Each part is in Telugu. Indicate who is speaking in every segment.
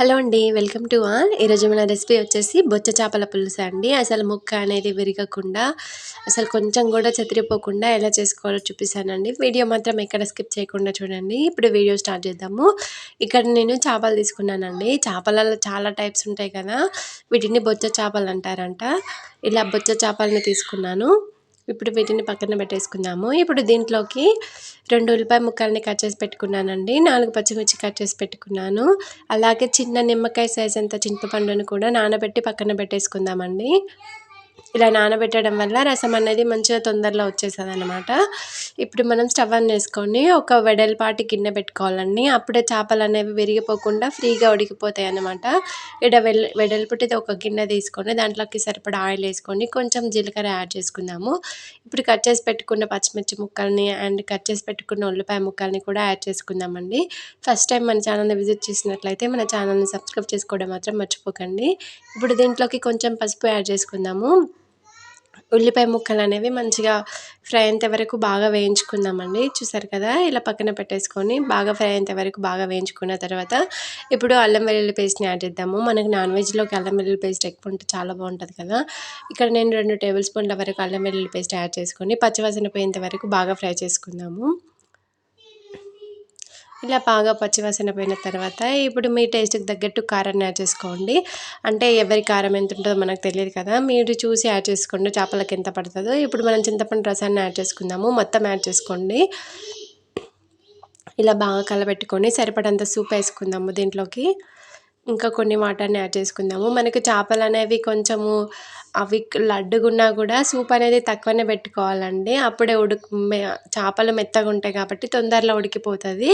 Speaker 1: హలో అండి వెల్కమ్ టు ఆల్. ఈరోజు మన రెసిపీ వచ్చేసి బొచ్చ చేపల పులుసు అండి. అసలు ముక్క అనేది విరగకుండా అసలు కొంచెం కూడా చెతిరిపోకుండా ఎలా చేసుకోవాలో చూపిస్తానండి. వీడియో మాత్రం ఎక్కడ స్కిప్ చేయకుండా చూడండి. ఇప్పుడు వీడియో స్టార్ట్ చేద్దాము. ఇక్కడ నేను చేపలు తీసుకున్నానండి. చేపలలో చాలా టైప్స్ ఉంటాయి కదా వీటిని బొచ్చ చేపలు అంటారంట. ఇలా బొచ్చ చేపలని తీసుకున్నాను. ఇప్పుడు వీటిని పక్కన పెట్టేసుకుందాము. ఇప్పుడు దీంట్లోకి రెండు ఉల్లిపాయ ముక్కల్ని కట్ చేసి పెట్టుకున్నానండి. నాలుగు పచ్చిమిర్చి కట్ చేసి పెట్టుకున్నాను. అలాగే చిన్న నిమ్మకాయ సైజ్ అంత చింతపండును కూడా నానబెట్టి పక్కన పెట్టేసుకుందామండి. ఇలా నానబెట్టడం వల్ల రసం అనేది మంచిగా తొందరలో వచ్చేస్తుంది అనమాట ఇప్పుడు మనం స్టవ్ ఆన్ చేసుకొని ఒక వెడల్పాటి గిన్నె పెట్టుకోవాలండి. అప్పుడే చేపలు అనేవి విరిగిపోకుండా ఫ్రీగా ఉడికిపోతాయి అనమాట ఇక్కడ వెడల్పుటిది ఒక గిన్నె తీసుకొని దాంట్లోకి సరిపడా ఆయిల్ వేసుకొని కొంచెం జీలకర్ర యాడ్ చేసుకుందాము. ఇప్పుడు కట్ చేసి పెట్టుకున్న పచ్చిమిర్చి ముక్కల్ని అండ్ కట్ చేసి పెట్టుకున్న ఉల్లిపాయ ముక్కల్ని కూడా యాడ్ చేసుకుందామండి. ఫస్ట్ టైం మన ఛానల్ని విజిట్ చేసినట్లయితే మన ఛానల్ని సబ్స్క్రైబ్ చేసుకోవడం మాత్రం మర్చిపోకండి. ఇప్పుడు దీంట్లోకి కొంచెం పసుపు యాడ్ చేసుకుందాము. ఉల్లిపాయ ముక్కలు అనేవి మంచిగా ఫ్రై అయ్యేంత వరకు బాగా వేయించుకుందామండి. చూసారు కదా ఇలా పక్కన పెట్టేసుకొని బాగా ఫ్రై అయ్యేంత వరకు బాగా వేయించుకున్న తర్వాత ఇప్పుడు అల్లం వెల్లుల్లి పేస్ట్ని యాడ్ చేద్దాము. మనకు నాన్ వెజ్లోకి అల్లం వెల్లుల్లి పేస్ట్ ఎక్కువ ఉంటే చాలా బాగుంటుంది కదా. ఇక్కడ నేను రెండు టేబుల్ స్పూన్ల వరకు అల్లం వెల్లుల్లి పేస్ట్ యాడ్ చేసుకొని పచ్చివాసన పోయేంత వరకు బాగా ఫ్రై చేసుకుందాము. ఇలా బాగా పచ్చివాసన పోయిన తర్వాత ఇప్పుడు మీ టేస్ట్కి తగ్గట్టు కారాన్ని యాడ్ చేసుకోండి. అంటే ఎవరి కారం ఎంత ఉంటుందో మనకు తెలియదు కదా. మీరు చూసి యాడ్ చేసుకోండి. చేపలకి ఎంత పడుతుందో. ఇప్పుడు మనం చింతపండు రసాన్ని యాడ్ చేసుకుందాము. మొత్తం యాడ్ చేసుకోండి. ఇలా బాగా కలబెట్టుకొని సరిపడంత సూప్ వేసుకుందాము దీంట్లోకి. ఇంకా కొన్ని వాటర్ని యాడ్ చేసుకుందాము. మనకు చేపలు అనేవి కొంచెము అవి లడ్డుగున్నా కూడా సూప్ అనేది తక్కువనే పెట్టుకోవాలండి. అప్పుడే ఉడుకు చేపలు మెత్తగా ఉంటాయి కాబట్టి తొందరలో ఉడికిపోతుంది.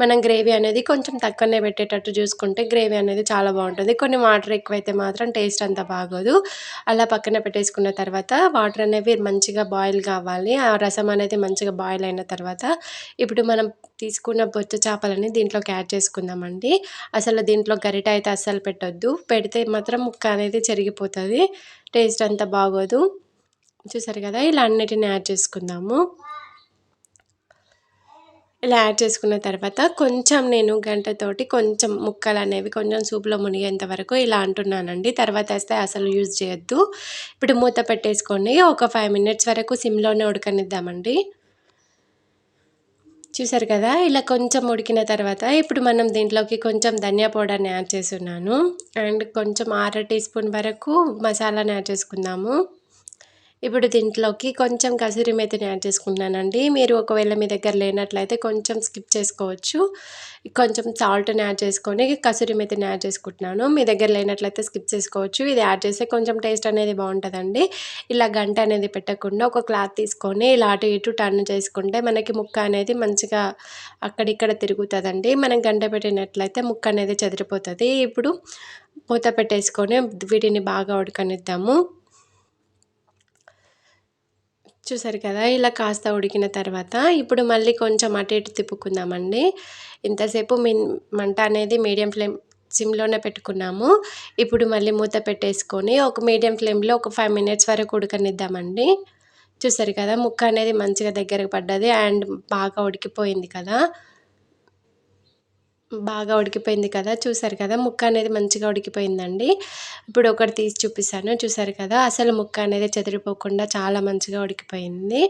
Speaker 1: మనం గ్రేవీ అనేది కొంచెం తక్కువనే పెట్టేటట్టు చూసుకుంటే గ్రేవీ అనేది చాలా బాగుంటుంది. కొన్ని వాటర్ ఎక్కువైతే మాత్రం టేస్ట్ అంత బాగోదు. అలా పక్కన పెట్టేసుకున్న తర్వాత వాటర్ అనేవి మంచిగా బాయిల్ కావాలి. ఆ రసం అనేది మంచిగా బాయిల్ అయిన తర్వాత ఇప్పుడు మనం తీసుకున్న బొచ్చ చేపలని దీంట్లోకి యాడ్ చేసుకుందామండి. అసలు దీంట్లో గరిట అయితే అస్సలు పెట్టొద్దు. పెడితే మాత్రం ముక్క అనేది చెరిగిపోతుంది. టేస్ట్ అంత బాగోదు. చూసారు కదా ఇలా అన్నిటిని యాడ్ చేసుకుందాము. ఇలా యాడ్ చేసుకున్న తర్వాత కొంచెం నేను గంటతోటి కొంచెం ముక్కలు అనేవి కొంచెం సూప్లో మునిగేంత వరకు ఇలా అంటున్నానండి. తర్వాత వేస్తే అసలు యూజ్ చేయొద్దు. ఇప్పుడు మూత పెట్టేసుకొని ఒక ఫైవ్ మినిట్స్ వరకు సిమ్లోనే ఉడకనిద్దామండి. చూసారు కదా? ఇలా కొంచెం ఉడికిన తర్వాత ఇప్పుడు మనం దీంట్లోకి కొంచెం ధనియా పౌడర్ని యాడ్ చేస్తున్నాను. అండ్ కొంచెం అర టీ స్పూన్ వరకు మసాలాని యాడ్ చేసుకుందాము. ఇప్పుడు దీంట్లోకి కొంచెం కసూరి మెతిని యాడ్ చేసుకుంటున్నానండి. మీరు ఒకవేళ మీ దగ్గర లేనట్లయితే కొంచెం స్కిప్ చేసుకోవచ్చు. కొంచెం సాల్ట్ని యాడ్ చేసుకొని కసూరి మెతిని యాడ్ చేసుకుంటున్నాను. మీ దగ్గర లేనట్లయితే స్కిప్ చేసుకోవచ్చు. ఇది యాడ్ చేస్తే కొంచెం టేస్ట్ అనేది బాగుంటుందండి. ఇలా గంట అనేది పెట్టకుండా ఒక క్లాత్ తీసుకొని ఇలా అటు ఇటు టర్న్ చేసుకుంటే మనకి ముక్క అనేది మంచిగా అక్కడిక్కడ తిరుగుతుందండి. మనం గంట పెట్టినట్లయితే ముక్క అనేది చెదిరిపోతుంది. ఇప్పుడు మూత పెట్టేసుకొని వీటిని బాగా ఉడకనిద్దాము. చూసారు కదా ఇలా కాస్త ఉడికిన తర్వాత ఇప్పుడు మళ్ళీ కొంచెం అటు ఇటు తిప్పుకుందామండి. ఇంతసేపు మిన్ మంట అనేది మీడియం ఫ్లేమ్ సిమ్లోనే పెట్టుకున్నాము. ఇప్పుడు మళ్ళీ మూత పెట్టేసుకొని ఒక మీడియం ఫ్లేమ్లో ఒక ఫైవ్ మినిట్స్ వరకు ఉడకనిద్దామండి. చూసారు కదా ముక్క అనేది మంచిగా దగ్గరకు పడ్డది అండ్ బాగా ఉడికిపోయింది కదా. బాగా ఉడికిపోయింది కదా చూసారు కదా? ముక్క అనేది మంచిగా ఉడికిపోయిందండి. ఇప్పుడు ఒకటి తీసి చూపిస్తాను చూసారు కదా? అసలు ముక్క అనేది చెదిరిపోకుండా చాలా మంచిగా ఉడికిపోయింది.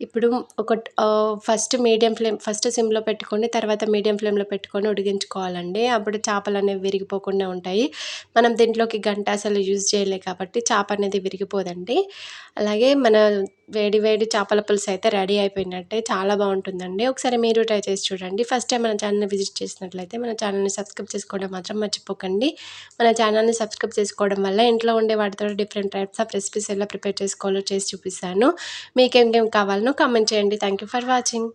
Speaker 1: ఇప్పుడు ఒక ఫస్ట్ మీడియం ఫ్లేమ్ ఫస్ట్ సిమ్లో పెట్టుకొని తర్వాత మీడియం ఫ్లేమ్లో పెట్టుకొని ఉడికించుకోవాలండి. అప్పుడు చేపలు అనేవి విరిగిపోకుండా ఉంటాయి. మనం దీంట్లోకి గంట అసలు యూజ్ చేయలే కాబట్టి చేప అనేది విరిగిపోదండి. అలాగే మన వేడి వేడి చేపల పులుసు అయితే రెడీ అయిపోయినట్టే చాలా బాగుంటుందండి. ఒకసారి మీరు ట్రై చేసి చూడండి. ఫస్ట్ టైం మన ఛానల్ని విజిట్ చేసినట్లయితే మన ఛానల్ని సబ్స్క్రైబ్ చేసుకోవడం మాత్రం మర్చిపోకండి. మన ఛానల్ని సబ్స్క్రైబ్ చేసుకోవడం వల్ల ఇంట్లో ఉండే వాటితో డిఫరెంట్ టైప్స్ ఆఫ్ రెసిపీస్ ఎలా ప్రిపేర్ చేసుకోవాలో చేసి చూపిస్తాను. మీకేం కావాలనో కామెంట్ చేయండి. Thank you for watching.